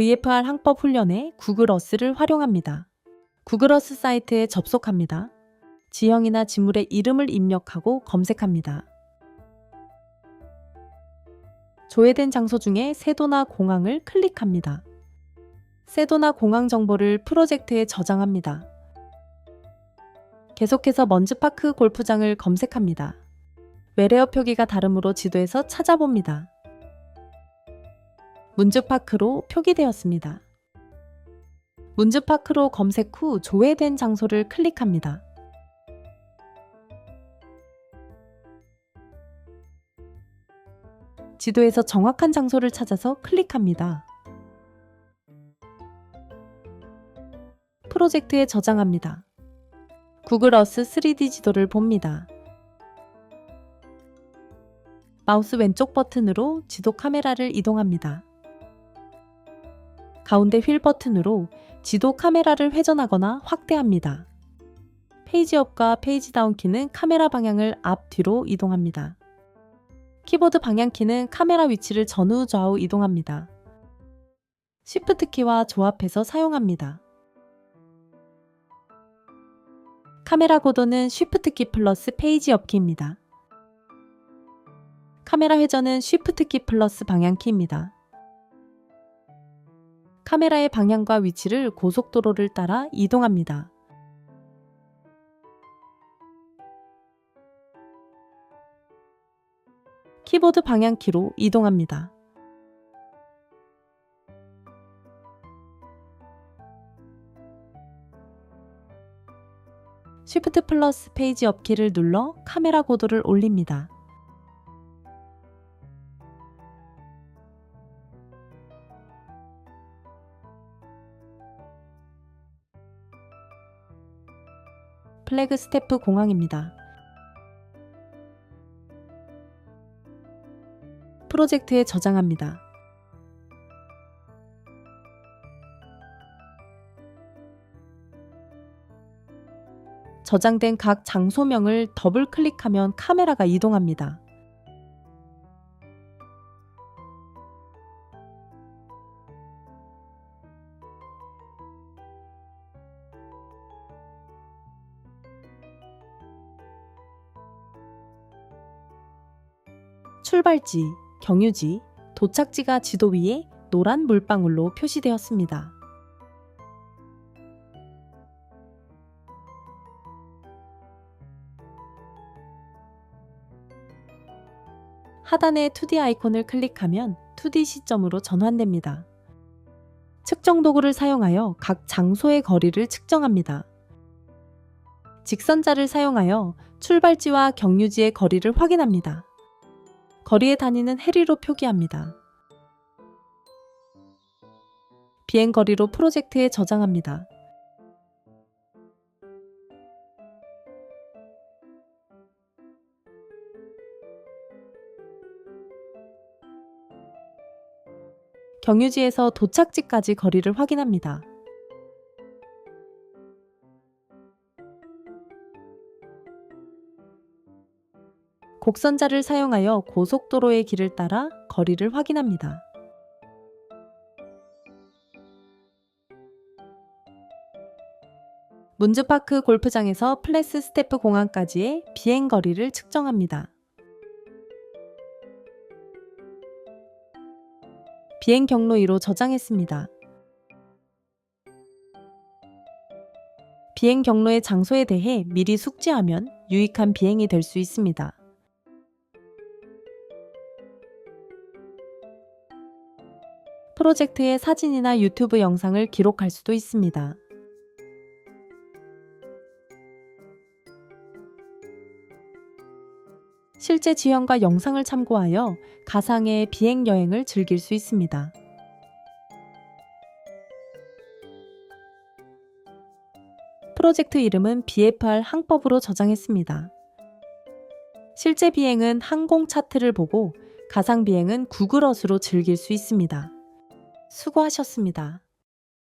VFR 항법 훈련에 구글 어스를 활용합니다. 구글 어스 사이트에 접속합니다. 지형이나 지물의 이름을 입력하고 검색합니다. 조회된 장소 중에 세도나 공항을 클릭합니다. 세도나 공항 정보를 프로젝트에 저장합니다. 계속해서 먼즈파크 골프장을 검색합니다. 외래어 표기가 다르므로 지도에서 찾아봅니다. 문즈파크로 표기되었습니다. 문즈파크로 검색 후 조회된 장소를 클릭합니다. 지도에서 정확한 장소를 찾아서 클릭합니다. 프로젝트에 저장합니다. 구글 어스 3D 지도를 봅니다. 마우스 왼쪽 버튼으로 지도 카메라를 이동합니다. 가운데 휠 버튼으로 지도 카메라를 회전하거나 확대합니다. 페이지 업과 페이지 다운 키는 카메라 방향을 앞 뒤로 이동합니다. 키보드 방향 키는 카메라 위치를 전후 좌우 이동합니다. Shift 키와 조합해서 사용합니다. 카메라 고도는 Shift 키 플러스 페이지 업 키입니다. 카메라 회전은 Shift 키 플러스 방향 키입니다. 카메라의 방향과 위치를 고속도로를 따라 이동합니다. 키보드 방향키로 이동합니다. Shift 플러스 페이지 업키를 눌러 카메라 고도를 올립니다. 플래그 스태프 공항입니다. 프로젝트에 저장합니다. 저장된 각 장소명을 더블 클릭하면 카메라가 이동합니다. 출발지, 경유지, 도착지가 지도 위에 노란 물방울로 표시되었습니다. 하단의 2D 아이콘을 클릭하면 2D 시점으로 전환됩니다. 측정 도구를 사용하여 각 장소의 거리를 측정합니다. 직선자를 사용하여 출발지와 경유지의 거리를 확인합니다. 거리에 다니는 해리로 표기합니다. 비행 거리로 프로젝트에 저장합니다. 경유지에서 도착지까지 거리를 확인합니다. 곡선자를 사용하여 고속도로의 길을 따라 거리를 확인합니다. 문즈파크 골프장에서 플래스 스태프 공항까지의 비행 거리를 측정합니다. 비행 경로 2로 저장했습니다. 비행 경로의 장소에 대해 미리 숙지하면 유익한 비행이 될 수 있습니다. 프로젝트의 사진이나 유튜브 영상을 기록할 수도 있습니다. 실제 지형과 영상을 참고하여 가상의 비행 여행을 즐길 수 있습니다. 프로젝트 이름은 BFR 항법으로 저장했습니다. 실제 비행은 항공 차트를 보고 가상 비행은 구글어스로 즐길 수 있습니다. 수고하셨습니다.